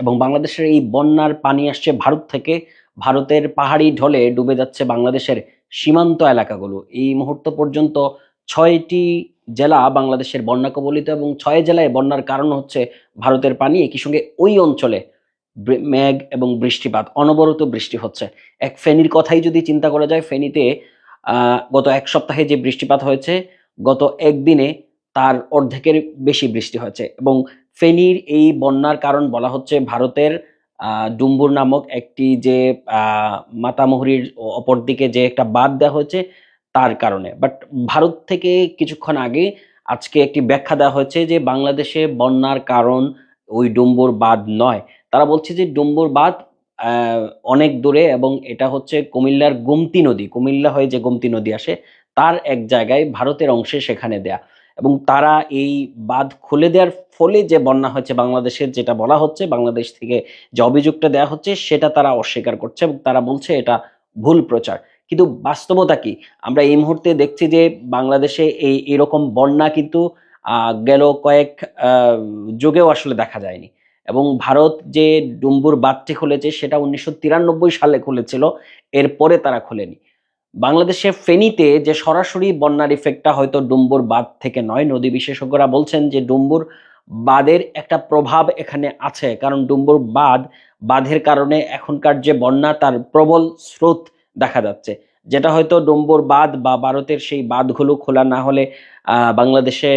এবং বাংলাদেশের এই বন্যার পানি আসছে ভারত থেকে। ভারতের পাহাড়ি ঢলে ডুবে যাচ্ছে বাংলাদেশের সীমান্ত এলাকাগুলো। এই মুহূর্ত পর্যন্ত ছয়টি জেলা বাংলাদেশের বন্যা কবলিত এবং ছয় জেলায় বন্যার কারণ হচ্ছে ভারতের পানি। একই সঙ্গে ওই অঞ্চলে মেঘ এবং বৃষ্টিপাত, অনবরত বৃষ্টি হচ্ছে। এক ফেনীর কথাই যদি চিন্তা করা যায়, ফেনীতে গত এক সপ্তাহে যে বৃষ্টিপাত হয়েছে, গত একদিনে তার অর্ধেকের বেশি বৃষ্টি হয়েছে এবং ফেনীর এই বন্যার কারণ বলা হচ্ছে ভারতের ডুম্বুর নামক একটি যে মাতামুহুরির অপর দিকে যে একটা বাদ দেওয়া হয়েছে তার কারণে। বাট ভারত থেকে কিছুক্ষণ আগে আজকে একটি ব্যাখ্যা দেওয়া হয়েছে যে বাংলাদেশে বন্যার কারণ ওই ডুম্বুর বাঁধ নয়। তারা বলছে যে ডুম্বুর বাঁধ অনেক দূরে এবং এটা হচ্ছে কুমিল্লার গোমতী নদী। কুমিল্লা হয়ে যে গোমতী নদী আসে, তার এক জায়গায় ভারতের অংশে সেখানে দেয়া। এবং তারা এই বাঁধ খুলে দেওয়ার ফলে যে বন্যা হয়েছে বাংলাদেশের, যেটা বলা হচ্ছে, বাংলাদেশ থেকে যে অভিযোগটা দেওয়া হচ্ছে, সেটা তারা অস্বীকার করছে এবং তারা বলছে এটা ভুল প্রচার। কিন্তু বাস্তবতা কি? আমরা এই মুহূর্তে দেখছি যে বাংলাদেশে এই, এরকম বন্যা কিন্তু গেল কয়েক যুগেও আসলে দেখা যায়নি। এবং ভারত যে ডুম্বুর বাঁধটি খুলেছে, সেটা উনিশশো তিরানব্বই সালে খুলেছিল, এরপরে তারা খোলেনি। বাংলাদেশে ফেনীতে যে সরাসরি বন্যার ইফেক্টটা হয়তো ডুম্বুর বাঁধ থেকে নয়, নদী বিশেষজ্ঞরা বলছেন যে ডুম্বুর বাঁধের একটা প্রভাব এখানে আছে। কারণ ডুম্বুর বাঁধ, বাঁধের কারণে এখনকার যে বন্যা, তার প্রবল স্রোত দেখা যাচ্ছে। যেটা হয়তো ডুম্বুর বাঁধ বা ভারতের সেই বাঁধগুলো খোলা না হলে বাংলাদেশে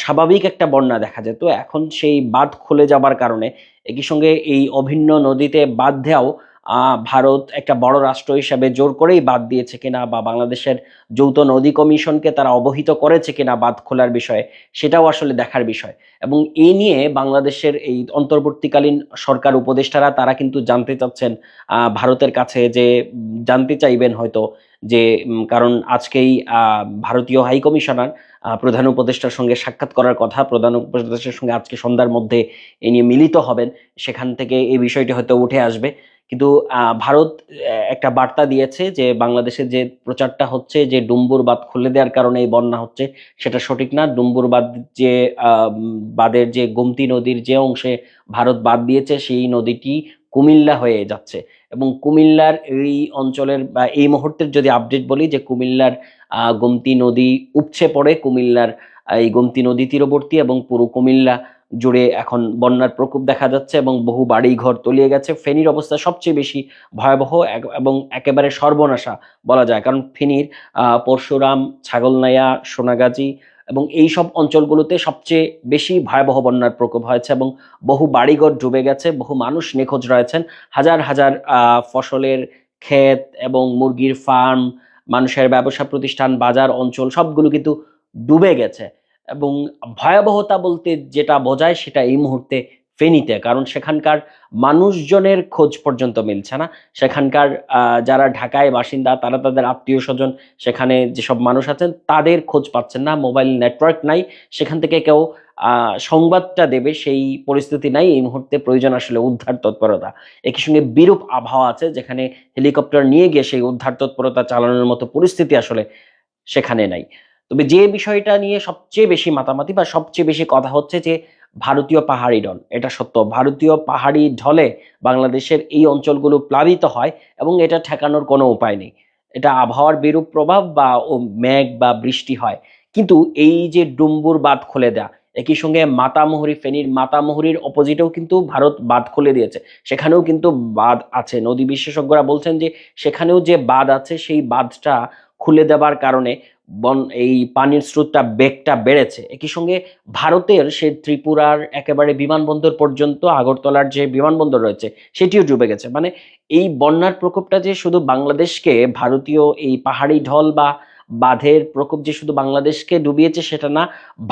স্বাভাবিক একটা বন্যা দেখা যেত। এখন সেই বাঁধ খুলে যাবার কারণে একই সঙ্গে এই অভিন্ন নদীতে বাঁধ দেওয়াও ভারত একটা বড় রাষ্ট্র হিসাবে জোর করেই বাদ দিয়েছে কিনা বা বাংলাদেশের যৌথ নদী কমিশনকে তারা অবহিত করেছে কিনা বাদ খোলার বিষয়ে, সেটাও আসলে দেখার বিষয়। এবং এই নিয়ে বাংলাদেশের এই অন্তর্বর্তীকালীন সরকার উপদেষ্টারা, তারা কিন্তু জানতে চাচ্ছেন ভারতের কাছে যে, জানতে চাইবেন হয়তো যে কারণ আজকেই ভারতীয় হাই কমিশনার প্রধান উপদেষ্টার সঙ্গে সাক্ষাৎ করার কথা, প্রধান উপদেষ্টার সঙ্গে আজকে সন্ধ্যার মধ্যে এ নিয়ে মিলিত হবেন, সেখান থেকে এই বিষয়টি হয়তো উঠে আসবে। কিন্তু ভারত একটা বার্তা দিয়েছে যে বাংলাদেশের যে প্রচারটা হচ্ছে, যে ডুম্বুর বাঁধ খুলে দেওয়ার কারণে এই বন্যা হচ্ছে, সেটা সঠিক না। ডুম্বুর বাঁধ যে বাঁধের যে গোমতী নদীর যে অংশে ভারত বাদ দিয়েছে, সেই নদীটি কুমিল্লা হয়ে যাচ্ছে। এবং কুমিল্লার এই অঞ্চলের বা এই মুহূর্তের যদি আপডেট বলি, যে কুমিল্লার গোমতী নদী উপচে পড়ে, কুমিল্লার এই গোমতী নদী তীরবর্তী এবং পুরো কুমিল্লা জুড়ে এখন বন্যার প্রকোপ দেখা যাচ্ছে এবং বহু বাড়ি ঘর তলিয়ে গেছে। ফেনীর অবস্থা সবচেয়ে বেশি ভয়াবহ এবং একেবারে সর্বনাশা বলা যায়। কারণ ফেনীর পরশুরাম, ছাগলনাইয়া, সোনাগাজী এবং এই সব অঞ্চলগুলোতে সবচেয়ে বেশি ভয়াবহ বন্যার প্রকোপ হয়েছে এবং বহু বাড়িঘর ডুবে গেছে, বহু মানুষ নিখোঁজ রয়েছেন। হাজার হাজার ফসলের ক্ষেত এবং মুরগির ফার্ম মানুষের ব্যবসা প্রতিষ্ঠান, বাজার অঞ্চল সবগুলো কিন্তু ডুবে গেছে। এবং ভয়াবহতা বলতে যেটা বোঝায় সেটা এই মুহূর্তে ফেনীতে, কারণ সেখানকার মানুষজনের খোঁজ পর্যন্ত মিলছে না। সেখানকার যারা ঢাকায় বাসিন্দা, তারা তাদের আত্মীয় স্বজন, সেখানে যেসব মানুষ আছেন, তাদের খোঁজ পাচ্ছেন না, মোবাইল নেটওয়ার্ক নাই, সেখান থেকে কেউ সংবাদটা দেবে, সেই পরিস্থিতি নাই, এই মুহূর্তে প্রয়োজন আসলে উদ্ধার তৎপরতা। একই সঙ্গে বিরূপ আবহাওয়া আছে, যেখানে হেলিকপ্টার নিয়ে গিয়ে সেই উদ্ধার তৎপরতা চালানোর মতো পরিস্থিতি আসলে সেখানে নাই। তবে যে বিষয়টা নিয়ে সবচেয়ে বেশি মাতামাতি বা সবচেয়ে বেশি কথা হচ্ছে যে ভারতীয় পাহাড়ি ঢল, এটা সত্য। ভারতীয় পাহাড়ি ঢলে বাংলাদেশের এই অঞ্চলগুলো প্লাবিত হয় এবং এটা ঠেকানোর কোনো উপায় নেই। এটা আবহাওয়ার বিরূপ প্রভাব বা ও মেঘ বা বৃষ্টি হয়। কিন্তু এই যে ডুম্বুর বাঁধ খুলে দেয়া, একই সঙ্গে মাতামুহুরি ফেনীর মাতামুহুরির অপোজিটেও কিন্তু ভারত বাঁধ খুলে দিয়েছে। সেখানেও কিন্তু বাঁধ আছে। নদী বিশেষজ্ঞরা বলছেন যে সেখানেও যে বাঁধ আছে, সেই বাঁধটা খুলে দেবার কারণে বন, এই পানির স্রোতটা, বেগটা বেড়েছে। একই সঙ্গে ভারতের সেই ত্রিপুরার একেবারে বিমানবন্দর পর্যন্ত, আগরতলার যে বিমানবন্দর রয়েছে, সেটিও ডুবে গেছে। মানে এই বন্যার প্রকোপটা যে শুধু বাংলাদেশকে, ভারতীয় এই পাহাড়ি ঢল বা বাঁধের প্রকোপ যে শুধু বাংলাদেশকে ডুবিয়েছে সেটা না,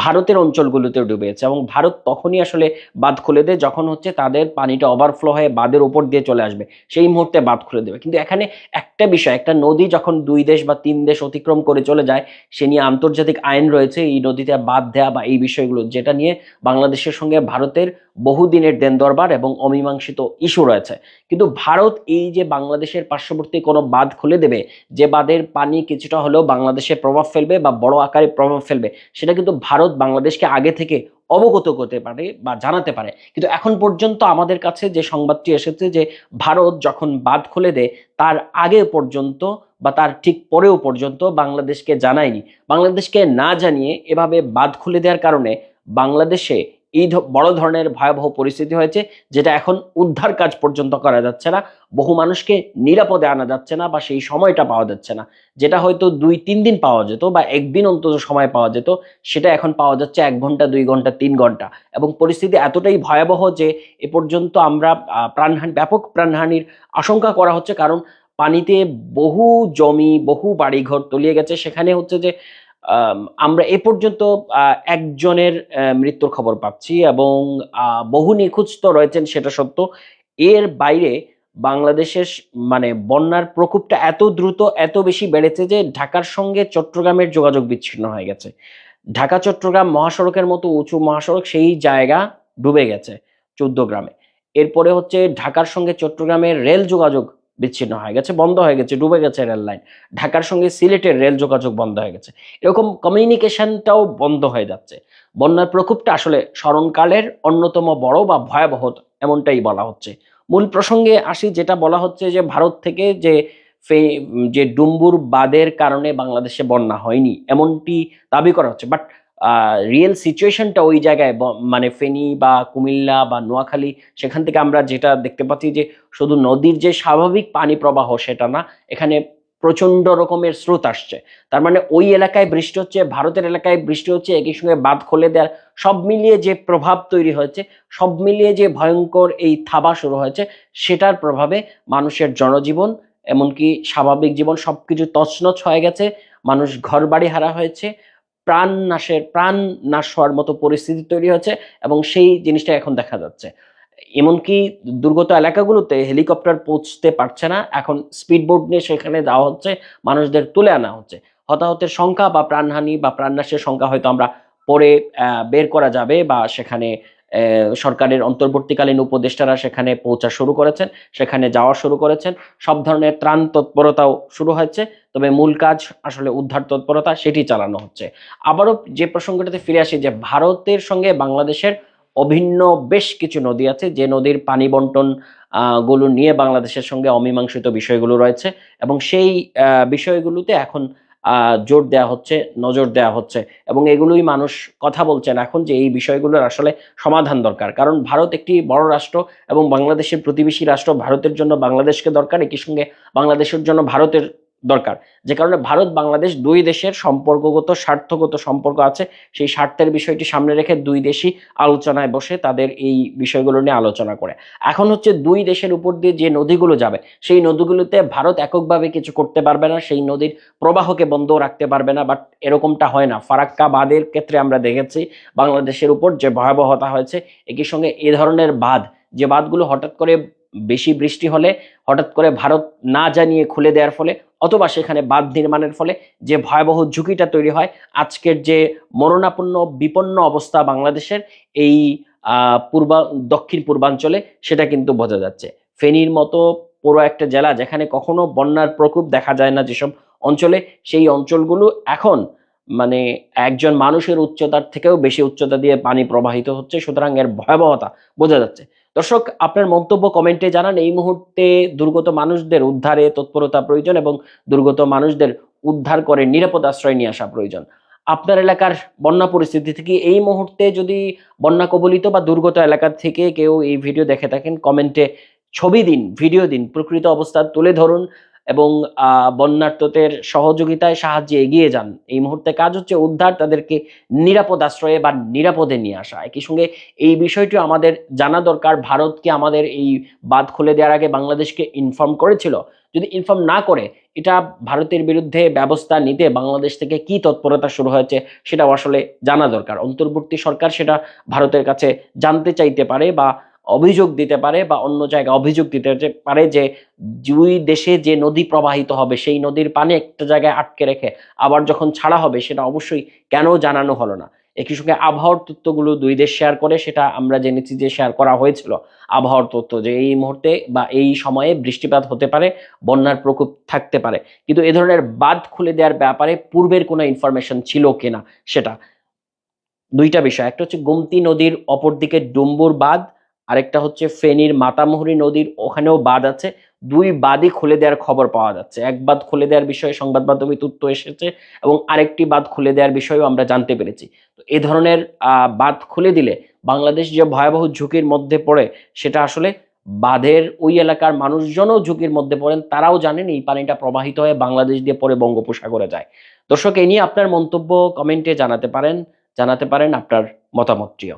ভারতের অঞ্চলগুলোতেও ডুবিয়েছে এবং ভারত তখনই আসলে বাঁধ খুলে দেয় যখন হচ্ছে তাদের পানিটা ওভারফ্লো হয়ে বাঁধের ওপর দিয়ে চলে আসবে। সেই মুহূর্তে বাঁধ খুলে দেবে। কিন্তু এখানে একটা বিষয়, একটা নদী যখন দুই দেশ বা তিন দেশ অতিক্রম করে চলে যায়, সে নিয়ে আন্তর্জাতিক আইন রয়েছে, এই নদীতে বাদ দেয়া বা এই বিষয়গুলো, যেটা নিয়ে বাংলাদেশের সঙ্গে ভারতের বহুদিনের দেন দরবার এবং অমীমাংসিত ইস্যু রয়েছে। কিন্তু ভারত এই যে বাংলাদেশের পার্শ্ববর্তী কোনো বাঁধ খুলে দেবে, যে বাঁধের পানি কিছুটা হলেও বাংলা বাংলাদেশে প্রভাব ফেলবে বা বড় আকারে প্রভাব ফেলবে, সেটা কিন্তু ভারত বাংলাদেশকে আগে থেকে অবগত করতে পারে বা জানাতে পারে। কিন্তু এখন পর্যন্ত আমাদের কাছে যে সংবাদটি এসেছে যে ভারত যখন বাদ খুলে দেয়, তার আগে পর্যন্ত বা তার ঠিক পরেও পর্যন্ত বাংলাদেশকে জানায়নি। বাংলাদেশকে না জানিয়ে এভাবে বাদ খুলে দেওয়ার কারণে বাংলাদেশে এই বড় ধরনের ভয়াবহ পরিস্থিতি হয়েছে, যেটা এখন উদ্ধার কাজ পর্যন্ত করা যাচ্ছে না। বহু মানুষকে নিরাপদে আনা যাচ্ছে না বা সেই সময়টা পাওয়া যাচ্ছে না। যেটা হয়তো দুই, তিন দিন পাওয়া যেত বা একদিন অন্তত সময় পাওয়া যেত, সেটা এখন পাওয়া যাচ্ছে এক ঘণ্টা, দুই ঘণ্টা, তিন ঘণ্টা। এবং পরিস্থিতি এতটাই ভয়াবহ যে এ পর্যন্ত আমরা প্রাণহানি, ব্যাপক প্রাণহানির আশঙ্কা করা হচ্ছে। কারণ পানিতে বহু জমি, বহু বাড়িঘর তলিয়ে গেছে। সেখানে হচ্ছে যে আমরা এ পর্যন্ত একজনের মৃত্যুর খবর পাচ্ছি এবং বহু নিখোঁজ তো রয়েছেন সেটা সত্য। এর বাইরে বাংলাদেশের মানে বন্যার প্রকোপটা এত দ্রুত, এত বেশি বেড়েছে যে ঢাকার সঙ্গে চট্টগ্রামের যোগাযোগ বিচ্ছিন্ন হয়ে গেছে। ঢাকা, চট্টগ্রাম মহাসড়কের মতো উঁচু মহাসড়ক সেই জায়গা ডুবে গেছে চৌদ্দ গ্রামে। এরপরে হচ্ছে ঢাকার সঙ্গে চট্টগ্রামের রেল যোগাযোগ বিচ্ছিন্ন হয়ে গেছে, বন্ধ হয়ে গেছে, ডুবে গেছে রেল লাইন ঢাকার সঙ্গে সিলেটের রেল যোগাযোগ বন্ধ হয়ে গেছে। এরকম কমিউনিকেশনটাও বন্ধ হয়ে যাচ্ছে। বন্যার প্রকোপটা আসলে স্মরণকালের অন্যতম বড় বা ভয়াবহ এমনটাই বলা হচ্ছে। মূল প্রসঙ্গে আসি, যেটা বলা হচ্ছে যে ভারত থেকে যে যে ডুম্বুর বাদের কারণে বাংলাদেশে বন্যা হয়নি, এমনটি দাবি করা হচ্ছে। বাট রিয়েল সিচুয়েশনটা ওই জায়গায় মানে ফেনী বা কুমিল্লা বা নোয়াখালী, সেখান থেকে আমরা যেটা দেখতে পাচ্ছি যে, শুধু নদীর যে স্বাভাবিক পানি প্রবাহ সেটা না, এখানে প্রচণ্ড রকমের স্রোত আসছে। তার মানে ওই এলাকায় বৃষ্টি হচ্ছে, ভারতের এলাকায় বৃষ্টি হচ্ছে, একই সঙ্গে বাঁধ খুলে দেওয়ার, সব মিলিয়ে যে প্রভাব তৈরি হয়েছে, সব মিলিয়ে যে ভয়ঙ্কর এই থাবা শুরু হয়েছে, সেটার প্রভাবে মানুষের জনজীবন, এমনকি স্বাভাবিক জীবন সবকিছু তছনছ হয়ে গেছে, মানুষ ঘর বাড়ি হারা হয়েছে প্রাণ নাশের প্রাণ নাশ হওয়ার মতো পরিস্থিতি তৈরি হচ্ছে এবং সেই জিনিসটা এখন দেখা যাচ্ছে। এমনকি দুর্গত এলাকাগুলোতে হেলিকপ্টার পৌঁছতে পারছে না, এখন স্পিডবোট নিয়ে সেখানে যাওয়া হচ্ছে, মানুষদের তুলে আনা হচ্ছে। হতাহতের সংখ্যা বা প্রাণহানি বা প্রাণনাশের সংখ্যা হয়তো আমরা পরে বের করা যাবে বা সেখানে সরকারের অন্তর্বর্তীকালীন উপদেষ্টারা সেখানে পৌঁছা শুরু করেছেন, সেখানে যাওয়া শুরু করেছেন। সব ধরনের ত্রাণ তৎপরতাও শুরু হয়েছে, তবে মূল কাজ আসলে উদ্ধার তৎপরতা সেটি চালানো হচ্ছে। আবারও যে প্রসঙ্গটাতে ফিরে আসি, যে ভারতের সঙ্গে বাংলাদেশের অভিন্ন বেশ কিছু নদী আছে, যে নদীর পানি বন্টনগুলো নিয়ে বাংলাদেশের সঙ্গে অমীমাংসিত বিষয়গুলো রয়েছে এবং সেই বিষয়গুলোতে এখন জোর দেয়া হচ্ছে, নজর দেয়া হচ্ছে। এবং এগুলোই মানুষ কথা বলছেন এখন যে এই বিষয়গুলোর আসলে সমাধান দরকার। কারণ ভারত একটি বড় রাষ্ট্র এবং বাংলাদেশের প্রতিবেশী রাষ্ট্র, ভারতের জন্য বাংলাদেশকে দরকার, একই সঙ্গে বাংলাদেশের জন্য ভারতের দরকার। যে কারণে ভারত, বাংলাদেশ দুই দেশের সম্পর্কগত, স্বার্থগত সম্পর্ক আছে। সেই স্বার্থের বিষয়টি সামনে রেখে দুই দেশই আলোচনায় বসে তাদের এই বিষয়গুলো নিয়ে আলোচনা করে। এখন হচ্ছে দুই দেশের উপর দিয়ে যে নদীগুলো যাবে, সেই নদীগুলোতে ভারত এককভাবে কিছু করতে পারবে না, সেই নদীর প্রবাহকে বন্ধ রাখতে পারবে না, বাট এরকমটা হয় না। ফারাক্কা বাঁধের ক্ষেত্রে আমরা দেখেছি বাংলাদেশের উপর যে ভয়াবহতা হয়েছে, একই সঙ্গে এ ধরনের বাঁধ, যে বাঁধগুলো হঠাৎ করে বেশি বৃষ্টি হলে হঠাৎ করে ভারত না জানিয়ে খুলে দেওয়ার ফলে অথবা সেখানে বাঁধ নির্মাণের ফলে যে ভয়াবহ ঝুঁকিটা তৈরি হয়, আজকের যে মরণাপন্ন, বিপন্ন অবস্থা বাংলাদেশের এই পূর্বা, দক্ষিণ পূর্বাঞ্চলে সেটা কিন্তু বোঝা যাচ্ছে। ফেনীর মতো পুরো একটা জেলা যেখানে কখনো বন্যার প্রকোপ দেখা যায় না যেসব অঞ্চলে, সেই অঞ্চলগুলো এখন মানে একজন মানুষের উচ্চতার থেকেও বেশি উচ্চতা দিয়ে পানি প্রবাহিত হচ্ছে, সুতরাং এর ভয়াবহতা বোঝা যাচ্ছে। দর্শক, আপনার মন্তব্য কমেন্টে জানান। এই মুহূর্তে দুর্গত মানুষদের উদ্ধারে তৎপরতা প্রয়োজন এবং দুর্গত মানুষদের উদ্ধার করে নিরাপদ আশ্রয় নিয়ে আসা প্রয়োজন। আপনার এলাকার বন্যা পরিস্থিতি থেকে এই মুহূর্তে যদি বন্যা কবলিত বা দুর্গত এলাকা থেকে কেউ এই ভিডিও দেখে থাকেন কমেন্টে ছবি দিন ভিডিও দিন, প্রকৃত অবস্থা তুলে ধরুন। এবং আহ, বন্যার্তদের সহযোগিতায় সাহায্যে এগিয়ে যান। এই মুহূর্তে কাজ হচ্ছে উদ্ধার তাদেরকে নিরাপদ আশ্রয়ে বা নিরাপদে নিয়ে আসা। একই সঙ্গে এই বিষয়টি আমাদের জানা দরকার। ভারতকে আমাদের এই বাদ খুলে দেওয়ার আগে বাংলাদেশকে ইনফর্ম করেছিল? যদি ইনফর্ম না করে এটা ভারতের বিরুদ্ধে ব্যবস্থা নিতে বাংলাদেশ থেকে কি তৎপরতা শুরু হয়েছে সেটাও আসলে জানা দরকার। অন্তর্বর্তী সরকার সেটা ভারতের কাছে জানতে চাইতে পারে বা অভিযোগ দিতে পারে বা অন্য জায়গায় অভিযোগ দিতে পারে যে দুই দেশে যে নদী প্রবাহিত হবে, সেই নদীর পানি একটা জায়গায় আটকে রেখে আবার যখন ছাড়া হবে, সেটা অবশ্যই কেন জানানো হলো না? একই সঙ্গে আবহাওয়ার তথ্যগুলো দুই দেশ শেয়ার করে, সেটা আমরা জেনেছি যে শেয়ার করা হয়েছিল। আবহাওয়ার তথ্য যে এই মুহূর্তে বা এই সময়ে বৃষ্টিপাত হতে পারে, বন্যার প্রকোপ থাকতে পারে। কিন্তু এ ধরনের বাঁধ খুলে দেওয়ার ব্যাপারে পূর্বের কোনো ইনফরমেশন ছিল কিনা সেটা? দুইটা বিষয়। একটা হচ্ছে গোমতী নদীর অপরদিকে ডুম্বুর বাঁধ আরেকটা হচ্ছে ফেনীর মাতামুহুরী নদীর ওখানেও বাঁধ আছে। দুই বাঁধই খুলে দেওয়ার খবর পাওয়া যাচ্ছে। এক বাঁধ খুলে দেওয়ার বিষয়ে সংবাদ মাধ্যমে তথ্য এসেছে এবং আরেকটি বাঁধ খুলে দেওয়ার বিষয়েও আমরা জানতে পেরেছি। তো এ ধরনের বাঁধ খুলে দিলে বাংলাদেশ যে ভয়াবহ ঝুঁকির মধ্যে পড়ে, সেটা আসলে বাঁধের ওই এলাকার মানুষজনও ঝুঁকির মধ্যে পড়েন। তারাও জানেন এই পানিটা প্রবাহিত হয়ে বাংলাদেশ দিয়ে পরে বঙ্গোপসাগরে যায়। দর্শক, এ নিয়ে আপনার মন্তব্য কমেন্টে জানাতে পারেন। জানাতে পারেন আপনার মতামতটিও।